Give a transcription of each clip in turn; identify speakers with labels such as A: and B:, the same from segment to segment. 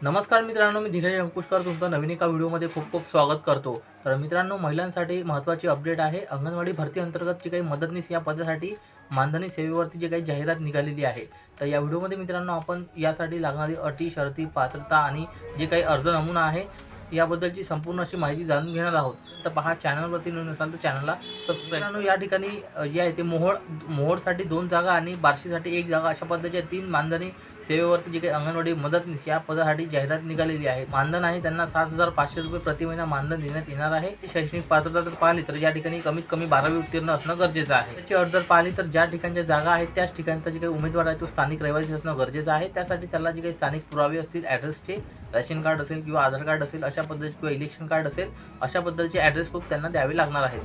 A: नमस्कार मित्रांनो मी धीरज अंकुशकर तुमचं नवीन एका व्हिडिओमध्ये खूप खूप स्वागत करतो. तर मित्रांनो महिलांसाठी महत्त्वाची अपडेट आहे. अंगणवाडी भरती अंतर्गत जी काही मदतनीस या पदासाठी मानधनी सेवेवरती जे काही जाहिरात निघालेली आहे तर या व्हिडिओमध्ये मित्रांनो आपण यासाठी लागणारी अटी शर्ती पात्रता आणि जे काही अर्ज नमुना आहे याबद्दलची संपूर्ण अशी माहिती जाणून घेणार आहोत. तर पहा चॅनलवरती नवीन असाल तर चॅनलला सबस्क्राईब या ठिकाणी जे आहे ते मोहोळ मोहोळसाठी दोन जागा आणि बार्शीसाठी एक जागा. अशा पद्धतीच्या तीन मानधनी सेवेवरती जे काही अंगणवाडी मदतनीस या पदासाठी जाहिरात निघालेली आहे. मानधन आहे त्यांना सात हजार पाचशे रुपये प्रति महिना मानधन देण्यात येणार आहे. शैक्षणिक पात्रता जर पाहिली तर या ठिकाणी कमीत कमी बारावी उत्तीर्ण असणं गरजेचं आहे. त्याची अर्ज जर पाहिली तर ज्या ठिकाणच्या जागा आहेत त्याच ठिकाणचा जे काही उमेदवार आहे तो स्थानिक रहिवासी असणं गरजेचं आहे. त्यासाठी त्याला जे काही स्थानिक पुरावे असतील ॲड्रेसचे राशन कार्ड असेल किंवा आधार कार्ड असेल अशा पद्धतीचे किंवा इलेक्शन कार्ड असेल अशा पद्धतीचे ॲड्रेस प्रूफ त्यांना द्यावे लागणार आहेत.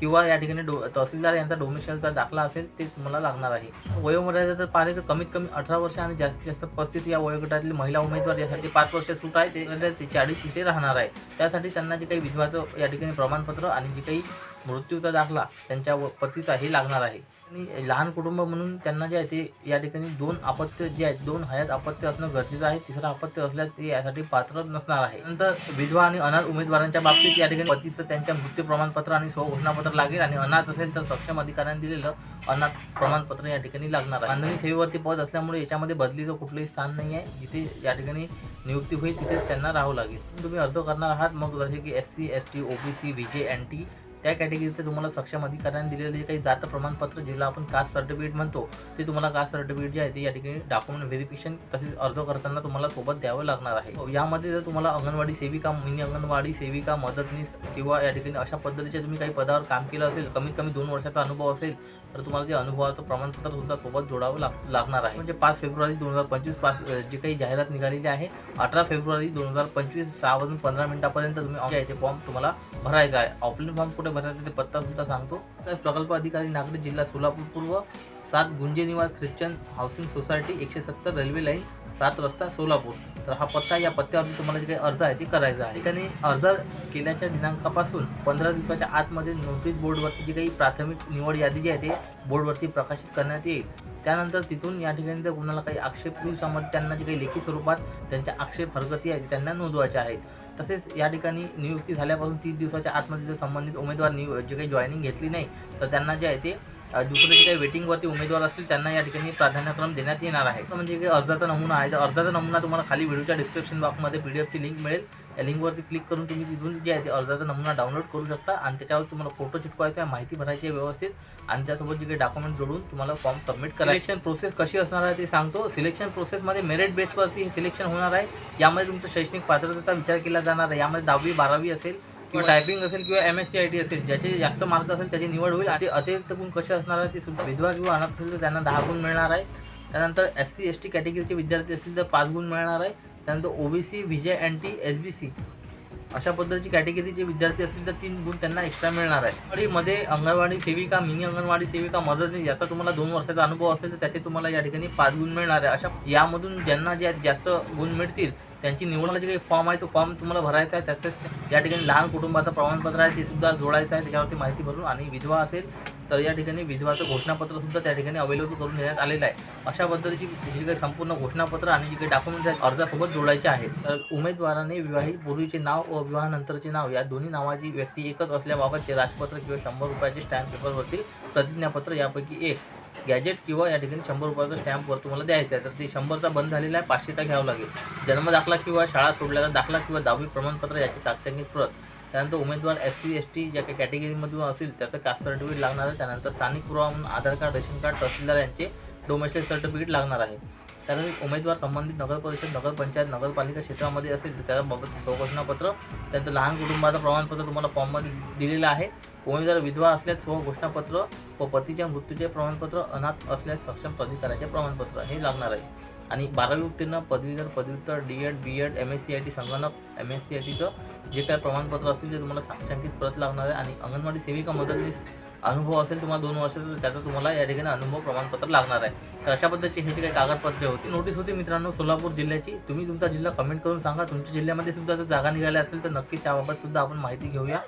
A: किंवा या ठिकाणी डो तहसीलदार यांचा डोमिशनचा दाखला असेल ते तुम्हाला लागणार आहे. वयोमर्यादा जर पाहिले तर कमीत कमी अठरा वर्ष आणि जास्तीत जास्त पस्तीस या वयोगटातील महिला उमेदवार यासाठी पाच वर्ष सूट आहे ते ते चाळीस इथे राहणार आहे. त्यासाठी त्यांना जे काही विधवाचं या ठिकाणी प्रमाणपत्र आणि जे काही मृत्यूचा दाखला त्यांच्या व- पतीचा हे लागणार आहे. आणि लहान कुटुंब म्हणून त्यांना जे आहे ते या ठिकाणी दोन अपत्य जे आहेत दोन हयात अपत्य असणं गरजेचं आहे. तिसरं अपत्य असल्यास ते यासाठी पात्र नसणार आहे. नंतर विधवा आणि अनाथ उमेदवारांच्या बाबतीत या ठिकाणी पतीचं त्यांच्या मृत्यू प्रमाणपत्र आणि स्वघोषणापत्र लागेल आणि अनाथ असेल तर सक्षम अधिकाऱ्यांनी दिलेलं अनाथ प्रमाणपत्र या ठिकाणी लागणार आहे. मानधनी सेवेवरती पद असल्यामुळे याच्यामध्ये बदलीचं कुठलंही स्थान नाही आहे. जिथे या ठिकाणी नियुक्ती होईल तिथेच त्यांना राहावं लागेल. तुम्ही अर्ज करणार आहात. मग जसे की S C S T O B C V J N T त्या कॅटेगरीचे तुम्हाला सक्षम अधिकाऱ्यांनी दिलेले काही जात प्रमाणपत्र ज्याला आपण कास्ट सर्टिफिकेट म्हणतो ते तुम्हाला कास्ट सर्टिफिकेट जे आहे ते या ठिकाणी डॉक्युमेंट व्हेरिफिकेशन तसेच अर्ज करताना तुम्हाला सोबत द्यावं लागणार आहे. यामध्ये जर तुम्हाला अंगणवाडी सेविका मिनी अंगणवाडी सेविका मदतनीस किंवा या ठिकाणी अशा पद्धतीचे तुम्ही काही पदावर काम केलं असेल कमीत कमी दोन वर्षाचा अनुभव असेल तर तुम्हाला ते अनुभवाचं प्रमाणपत्र सुद्धा सोबत जोडावं लाग लागणार आहे. म्हणजे पाच फेब्रुवारी दोन हजार पंचवीस पाच जी काही जाहिरात निघालेली आहे अठरा फेब्रुवारी दोन हजार पंचवीस सहा वाजून पंधरा मिनिटापर्यंत तुम्ही ते फॉर्म तुम्हाला भरायचा आहे. ऑफलाईन फॉर्म कुठे भरायचा ते पत्ता सुद्धा सांगतो. तर प्रकल्प अधिकारी नागरी जिल्हा सोलापूर पूर्व सात गुंजे निवास ख्रिश्चन हाऊसिंग सोसायटी एकशे सत्तर रेल्वे लाईन सात रस्ता सोलापूर. तर हा पत्ता या पत्त्यावरती तुम्हाला जे काही अर्ज आहे ते करायचा आहे. ठिकाणी अर्ज केल्याच्या दिनांकापासून पंधरा दिवसाच्या आतमध्ये नोटीस बोर्डवरती जी काही प्राथमिक निवड यादी जी आहे ते बोर्डवरती प्रकाशित करण्यात येईल. त्यानंतर तिथून या ठिकाणी जर कुणाला काही आक्षेप समज त्यांना जे काही लेखी स्वरूपात त्यांच्या आक्षेप हरकती आहेत त्यांना नोंदवायच्या आहेत. तसेच या ठिकाणी नियुक्ती झाल्यापासून तीस दिवसाच्या आतमध्ये जर संबंधित उमेदवार नियु जे काही जॉईनिंग घेतली नाही तर त्यांना जे आहे ते दुसरे जे काही वेटिंगवरती उमेदवार असतील त्यांना या ठिकाणी प्राधान्यक्रम देण्यात येणार आहे. म्हणजे काही अर्जाचा नमुना आहे तर अर्जाचा नमुना तुम्हाला खाली व्हिडिओच्या डिस्क्रिप्शन बॉक्समध्ये पी डी एफची लिंक मिळेल. या लिंकवरती क्लिक करून तुम्ही तिथून जे आहे ते अर्जाचा नमुना डाउनलोड करू शकता आणि त्याच्यावर तुम्हाला फोटो चिटकवायचा आहे माहिती भरायची आहे व्यवस्थित. आणि त्यासोबत जे काही डॉक्युमेंट जोडून तुम्हाला फॉर्म सबमिट करा सिलेक्शन प्रोसेस कशी असणार आहे ते सांगतो. सिलेक्शन प्रोसेसमध्ये मेरिट बेसवरती हे सिलेक्शन होणार आहे. यामध्ये तुमचं शैक्षणिक पात्रतेचा विचार केला जाणार आहे. यामध्ये दहावी बारावी असेल. किंवा टायपिंग असेल किंवा M S C I T असेल ज्याचे जास्त मार्क असेल त्याची निवड होईल. आणि ते अतिरिक्त गुण कसे असणार आहे ते सुद्धा विधवा किंवा अनाथ असेल तर त्यांना दहा गुण मिळणार आहे. त्यानंतर एस सी एस टी कॅटेगरीचे विद्यार्थी असतील तर पाच गुण मिळणार आहे. त्यानंतर OBC V J N T S B C अशा पद्धतीची कॅटेगरीचे विद्यार्थी असतील तर तीन गुण त्यांना एक्स्ट्रा मिळणार आहे. अंगणवाडीमध्ये अंगणवाडी सेविका मिनी अंगणवाडी सेविका मदतनीस याचा तुम्हाला दोन वर्षाचा अनुभव असेल तर त्याचे तुम्हाला या ठिकाणी पाच गुण मिळणार आहे. अशा यामधून ज्यांना जे आहेत जास्त गुण मिळतील त्यांची निवडला जे काही फॉर्म आहे तो फॉर्म तुम्हाला भरायचा आहे त्याच्याच या ठिकाणी लहान कुटुंबाचं प्रमाणपत्र आहे ते सुद्धा जोडायचं आहे त्याच्यावरती माहिती भरून आणि विधवा असेल तर या ठिकाणी विधवाचं घोषणापत्रसुद्धा त्या ठिकाणी अवेलेबल करून देण्यात आलेलं आहे. अशा पद्धतीची जी काही संपूर्ण घोषणापत्र आणि जे काही डॉक्युमेंट्स आहेत अर्जासोबत जोडायचे आहेत. तर उमेदवाराने विवाहित पूर्वीचे नाव व विवाहानंतरचे नाव या दोन्ही नावाची व्यक्ती एकच असल्याबाबत ते राजपत्र किंवा शंभर रुपयाचे स्टॅम्प पेपरवरती प्रतिज्ञापत्र यापैकी एक. गॅजेट किंवा या ठिकाणी शंभर रुपयाचा स्टॅम्पवर तुम्हाला द्यायचं आहे. तर ते शंभरचा बंद झालेला आहे पाचशेचा घ्यावं लागेल. जन्म दाखला किंवा शाळा सोडल्याचा दाखला किंवा दहावी प्रमाणपत्र याची साक्षांकित प्रत. त्यानंतर उमेदवार एस सी एस टी ज्या काही कॅटेगरीमधून असेल त्याचं कास्ट सर्टिफिकेट लागणार आहे. त्यानंतर स्थानिक पुरावा म्हणून आधार कार्ड रेशन कार्ड तहसीलदार यांचे डोमेस्टिक सर्टिफिकेट लागणार आहे. त्यानंतर उमेदवार संबंधित नगर परिषद नगरपंचायत नगरपालिका क्षेत्रामध्ये असेल तर त्याबाबत स्वघोषणापत्र त्यानंतर लहान कुटुंबाचं प्रमाणपत्र तुम्हाला फॉर्ममध्ये दिलेलं आहे. उमेदवार विधवा असल्यास स्वघोषणापत्र व पतीच्या मृत्यूचे प्रमाणपत्र अनाथ असल्यास सक्षम प्राधिकाराचे प्रमाणपत्र हे लागणार आहे. आणि बारावी उत्तीर्ण पदवीधर पदव्युत्तर D Ed B Ed M S C I T संगणक एम एस सी आय टीचं जे काय प्रमाणपत्र असतील ते तुम्हाला साक्षांकित प्रत लागणार आहे. आणि अंगणवाडी सेविका मदतनीस अनुभव असेल तुम्हाला दोन वर्षाचा तर त्याचा तुम्हाला या ठिकाणी अनुभव प्रमाणपत्र लागणार आहे. तर अशा पद्धतीची हे जे काही कागदपत्रे होती नोटीस होती मित्रांनो सोलापूर जिल्ह्याची. तुम्ही तुमचा जिल्हा कमेंट करून सांगा. तुमच्या जिल्ह्यामध्ये सुद्धा जर जागा निघाल्या असेल तर नक्की त्याबाबत सुद्धा आपण माहिती घेऊया.